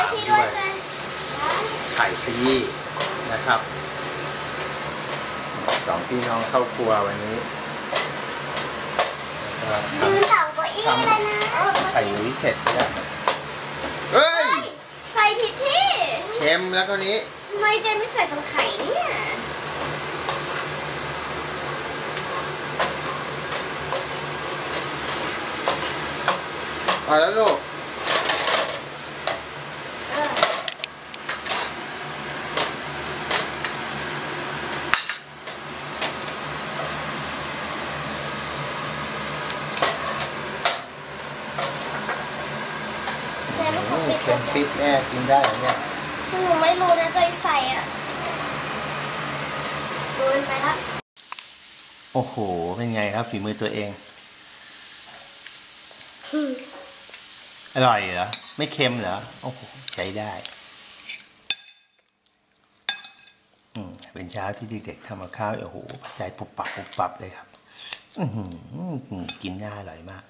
ามพี่ด้ด้ววยยจ้ะไข่ขยี้นะครับสองพี่น้องเข้าครัววันนี้แล้วก็ยืนทำเสาเก้าอี้เลยนะไข่นุ้ยเสร็จแล้วเฮ้ย ใส่ผิดที่เค็มแล้วคราวนี้ทำไมเจนไม่ใส่ตรงไข่เนี่ยพอแล้วลูก เจนไม่ขออืมปิดเค็มปิดแน่กินได้เหรอเนี่ยหนูไม่รู้นะใจใส่อะดูมันไปละโอ้โห เป็นไงครับ ฝีมือตัวเอง อร่อยเหรอ ไม่เค็มเหรอ โอ้โห ใช้ได้ อืมเป็นเช้าที่เด็กๆทำกับข้าวโอ้โห ใจปุบปับปุบปับเลยครับ อือหือกินน่าอร่อยมาก